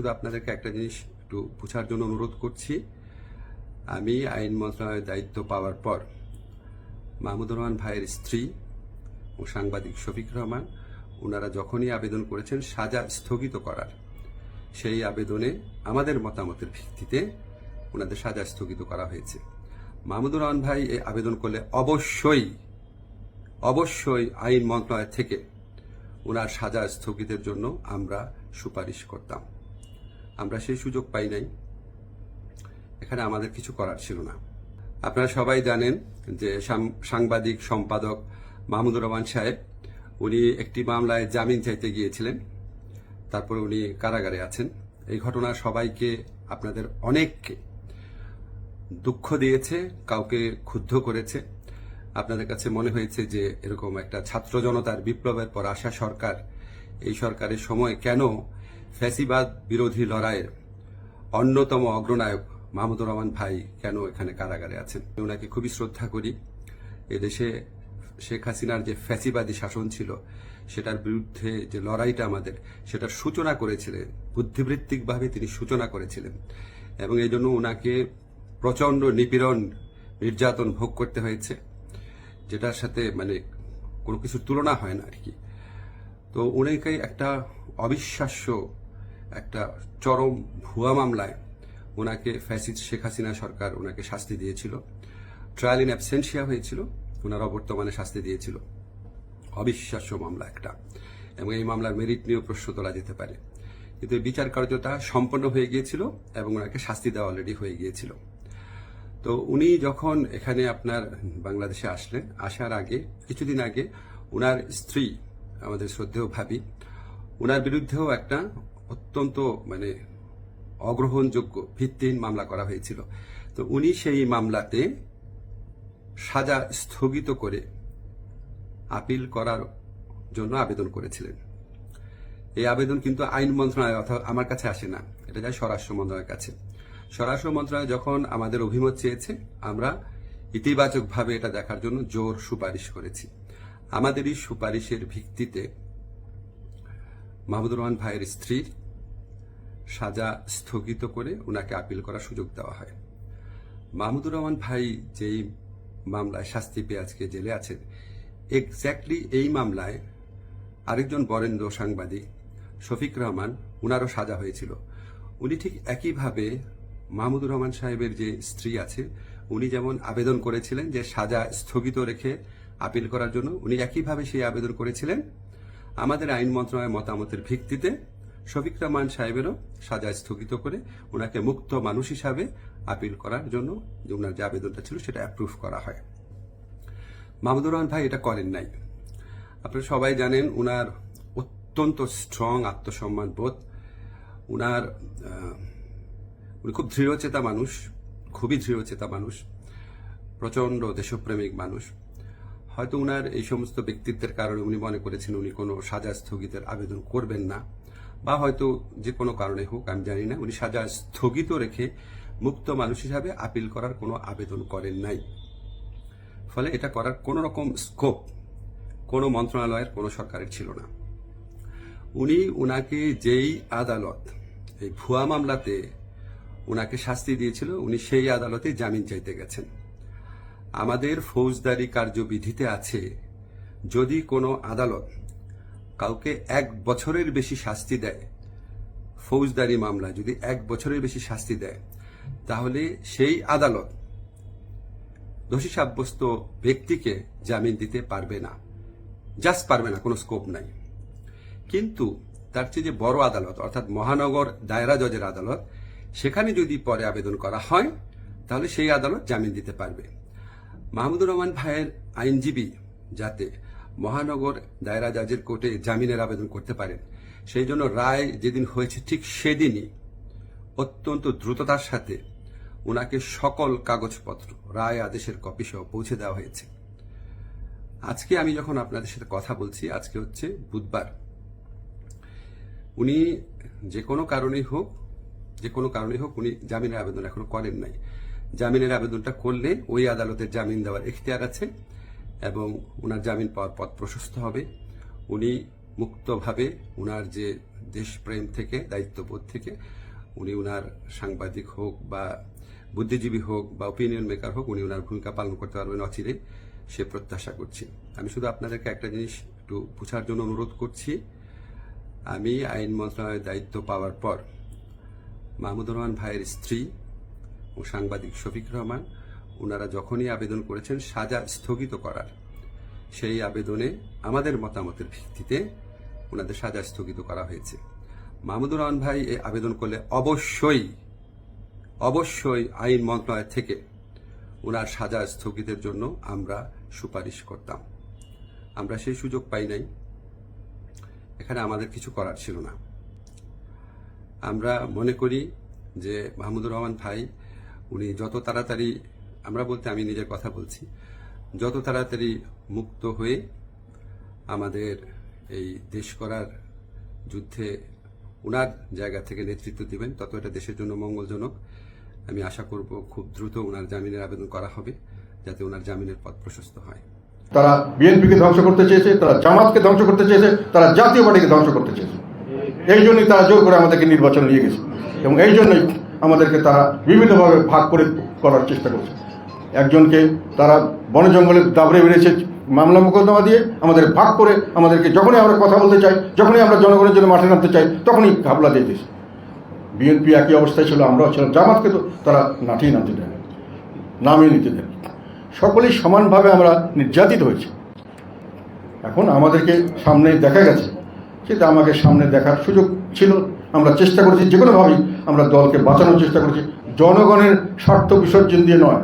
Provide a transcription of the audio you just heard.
শুধু আপনাদেরকে একটা জিনিস একটু বোঝার জন্য অনুরোধ করছি। আমি আইন মন্ত্রণালয়ের দায়িত্ব পাওয়ার পর মাহমুদুর রহমান ভাইয়ের স্ত্রী ও সাংবাদিক শফিক রহমান ওনারা যখনই আবেদন করেছেন সাজা স্থগিত করার। সেই আবেদনে আমাদের মতামতের ভিত্তিতে ওনাদের সাজা স্থগিত করা হয়েছে। মাহমুদুর রহমান ভাই এই আবেদন করলে অবশ্যই অবশ্যই আইন মন্ত্রণালয় থেকে ওনার সাজা স্থগিতের জন্য আমরা সুপারিশ করতাম। আমরা সেই সুযোগ পাই নাই। এখানে আমাদের কিছু করার ছিল না। আপনারা সবাই জানেন যে সাংবাদিক সম্পাদক মাহমুদুর রহমান সাহেব, উনি একটি মামলায় জামিন চাইতে গিয়েছিলেন। তারপর উনি কারাগারে আছেন। এই ঘটনা সবাইকে, আপনাদের অনেককে দুঃখ দিয়েছে, কাউকে ক্ষুব্ধ করেছে। আপনাদের কাছে মনে হয়েছে যে এরকম একটা ছাত্র জনতার বিপ্লবের পর আসা সরকার, এই সরকারের সময় কেন ফ্যাসিবাদ বিরোধী লড়াইয়ের অন্যতম অগ্রনায়ক মাহমুদুর রহমান ভাই কেন এখানে কারাগারে আছেন? ওনাকে খুবই শ্রদ্ধা করি। এদেশে শেখ হাসিনার যে ফ্যাসিবাদী শাসন ছিল, সেটার বিরুদ্ধে যে লড়াইটা আমাদের, সেটার সূচনা করেছিলেন, বুদ্ধিবৃত্তিকভাবে তিনি সূচনা করেছিলেন। এবং এই জন্য ওনাকে প্রচণ্ড নিপীড়ন, নির্যাতন ভোগ করতে হয়েছে, যেটার সাথে মানে কোনো কিছুর তুলনা হয় না আর কি। তো উনাকে একটা অবিশ্বাস্য একটা চরম ভুয়া মামলায় ওনাকে ফ্যাসিদ শেখ হাসিনা সরকার ওনাকে শাস্তি দিয়েছিল। ট্রায়াল ইন অ্যাবসেন্সিয়া হয়েছিল, ওনার অবর্তমানে শাস্তি দিয়েছিল। অবিশ্বাস্য মামলা একটা। এবং এই মামলার মেরিট নিয়েও প্রশ্ন তোলা যেতে পারে। কিন্তু বিচার কার্যটা সম্পন্ন হয়ে গিয়েছিল এবং ওনাকে শাস্তি দেওয়া অলরেডি হয়ে গিয়েছিল। তো উনি যখন এখানে আপনার বাংলাদেশে আসলেন, আসার আগে, কিছুদিন আগে, ওনার স্ত্রী, আমাদের শ্রদ্ধেয় ভাবি, ওনার বিরুদ্ধেও একটা অত্যন্ত মানে অগ্রহণযোগ্য ভিত্তিহীন মামলা করা হয়েছিল। তো উনি সেই মামলাতে সাজা স্থগিত করে আপিল করার জন্য আবেদন করেছিলেন। এই আবেদন কিন্তু আইন মন্ত্রণালয় অর্থাৎ আমার কাছে আসে না। এটা যায় স্বরাষ্ট্র মন্ত্রণালয়ের কাছে। স্বরাষ্ট্র মন্ত্রণালয় যখন আমাদের অভিমত চেয়েছে, আমরা ইতিবাচকভাবে এটা দেখার জন্য জোর সুপারিশ করেছি। আমাদের এই সুপারিশের ভিত্তিতে মাহমুদুর রহমান ভাইয়ের স্ত্রীর সাজা স্থগিত করে ওনাকে আপিল করার সুযোগ দেওয়া হয়। মাহমুদুর রহমান ভাই যেই মামলায় শাস্তি পেয়ে আজকে জেলে আছেন এক্স্যাক্টলি এই মামলায় আরেকজন বরেন্দ্র সাংবাদিক, শফিক রহমান, উনারও সাজা হয়েছিল। উনি ঠিক একইভাবে মাহমুদুর রহমান সাহেবের যে স্ত্রী আছে, উনি যেমন আবেদন করেছিলেন যে সাজা স্থগিত রেখে আপিল করার জন্য, উনি একইভাবে সেই আবেদন করেছিলেন। আমাদের আইন মন্ত্রণালয়ের মতামতের ভিত্তিতে শফিক রহমান সাহেবেরও সাজা স্থগিত করে ওনাকে মুক্ত মানুষ হিসাবে আপিল করার জন্য যে ওনার যে আবেদনটা ছিল সেটা অ্যাপ্রুভ করা হয়। মাহমুদুর রহমান ভাই এটা করেন নাই। আপনারা সবাই জানেন ওনার অত্যন্ত স্ট্রং আত্মসম্মান বোধ। আহ, উনি খুব দৃঢ়চেতা মানুষ খুবই দৃঢ়চেতা মানুষ প্রচণ্ড দেশপ্রেমিক মানুষ। হয়তো উনার এই সমস্ত ব্যক্তিত্বের কারণে উনি মনে করেছেন উনি কোনো সাজা স্থগিতের আবেদন করবেন না। বা হয়তো যে কোনো কারণে হোক, আমি জানি না, উনি সাজা স্থগিত রেখে মুক্ত মানুষ হিসাবে আপিল করার কোনো আবেদন করেন নাই। ফলে এটা করার কোনো রকম স্কোপ কোনো মন্ত্রণালয়ের, কোনো সরকারের ছিল না। উনি উনাকে যেই আদালত, এই ভুয়া মামলাতে উনাকে শাস্তি দিয়েছিল, উনি সেই আদালতে জামিন চাইতে গেছেন। আমাদের ফৌজদারি কার্যবিধিতে আছে, যদি কোনো আদালত কাউকে এক বছরের বেশি শাস্তি দেয়। ফৌজদারি মামলা যদি এক বছরের বেশি শাস্তি দেয়, তাহলে সেই আদালত দোষী সাব্যস্ত ব্যক্তিকে জামিন দিতে পারবে না। জাস্ট পারবে না, কোনো স্কোপ নাই। কিন্তু তার চেয়ে যে বড় আদালত, অর্থাৎ মহানগর দায়রা জজের আদালত, সেখানে যদি পরে আবেদন করা হয়, তাহলে সেই আদালত জামিন দিতে পারবে। মাহমুদুর রহমান ভাইয়ের আইনজীবী যাতে মহানগর দায়রা জাজের কোর্টে জামিনের আবেদন করতে পারেন। সেই জন্য রায় যেদিন হয়েছে ঠিক সেদিনই অত্যন্ত দ্রুততার সাথে ওনাকে সকল কাগজপত্র, রায় আদেশের কপি সহ পৌঁছে দেওয়া হয়েছে। আজকে আমি যখন আপনাদের সাথে কথা বলছি, আজকে হচ্ছে বুধবার। উনি যে কোনো কারণেই হোক, যে কোনো কারণেই হোক উনি জামিনের আবেদন এখনও করেন নাই। জামিনের আবেদনটা করলে ওই আদালতের জামিন দেওয়ার এখতিয়ার আছে। এবং ওনার জামিন পাওয়ার পথ প্রশস্ত হবে। উনি মুক্তভাবে ওনার যে দেশপ্রেম থেকে, দায়িত্ববোধ থেকে, উনি ওনার সাংবাদিক হোক বা বুদ্ধিজীবী হোক বা ওপিনিয়ন মেকার হোক, উনি ওনার ভূমিকা পালন করতে পারবেন অচিরে, সে প্রত্যাশা করছি। আমি শুধু আপনাদেরকে একটা জিনিস একটু বোঝার জন্য অনুরোধ করছি। আমি আইন মন্ত্রণালয়ের দায়িত্ব পাওয়ার পর মাহমুদুর রহমান ভাইয়ের স্ত্রী ও সাংবাদিক শফিক রহমান ওনারা যখনই আবেদন করেছেন সাজা স্থগিত করার। সেই আবেদনে আমাদের মতামতের ভিত্তিতে ওনাদের সাজা স্থগিত করা হয়েছে। মাহমুদুর রহমান ভাই এই আবেদন করলে অবশ্যই অবশ্যই আইন মন্ত্রণালয় থেকে ওনার সাজা স্থগিতের জন্য আমরা সুপারিশ করতাম। আমরা সেই সুযোগ পাই নাই। এখানে আমাদের কিছু করার ছিল না। আমরা মনে করি যে মাহমুদুর রহমান ভাই, উনি যত তাড়াতাড়ি আমরা বলতে, আমি নিজের কথা বলছি, যত তাড়াতাড়ি মুক্ত হয়ে আমাদের এই দেশ করার যুদ্ধে ওনার জায়গা থেকে নেতৃত্ব দিবেন, তত এটা দেশের জন্য মঙ্গলজনক। আমি আশা করব খুব দ্রুত ওনার জামিনের আবেদন করা হবে, যাতে ওনার জামিনের পথ প্রশস্ত হয়। তারা বিএনপিকে ধ্বংস করতে চেয়েছে, তারা জামাতকে ধ্বংস করতে চেয়েছে, তারা জাতীয় পার্টিকে ধ্বংস করতে চেয়েছে। এই জন্যই তারা জোর করে আমাদেরকে নির্বাচন নিয়ে গেছে। এবং এই জন্যই আমাদেরকে তারা বিভিন্নভাবে ভাগ করে করার চেষ্টা করছে। একজনকে তারা বন জঙ্গলে দাবড়ে বেড়েছে মামলা মোকদ্দমা দিয়ে, আমাদের ভাগ করে আমাদেরকে যখনই আমরা কথা বলতে চাই, যখনই আমরা জনগণের জন্য মাঠে নামতে চাই, তখনই ঘাবলা দিয়ে দিয়েছে। বিএনপি একই অবস্থায় ছিল, আমরাও ছিলাম। জামাতকে তো তারা নাঠিয়ে নামতে দেয় নামিয়ে নিতে দেন সকলেই সমানভাবে আমরা নির্যাতিত হয়েছি। এখন আমাদেরকে সামনে দেখা গেছে সেটা আমাকে সামনে দেখার সুযোগ ছিল। আমরা চেষ্টা করেছি যে কোনোভাবেই আমরা দলকে বাঁচানোর চেষ্টা করেছি। জনগণের স্বার্থ বিসর্জন দিয়ে নয়।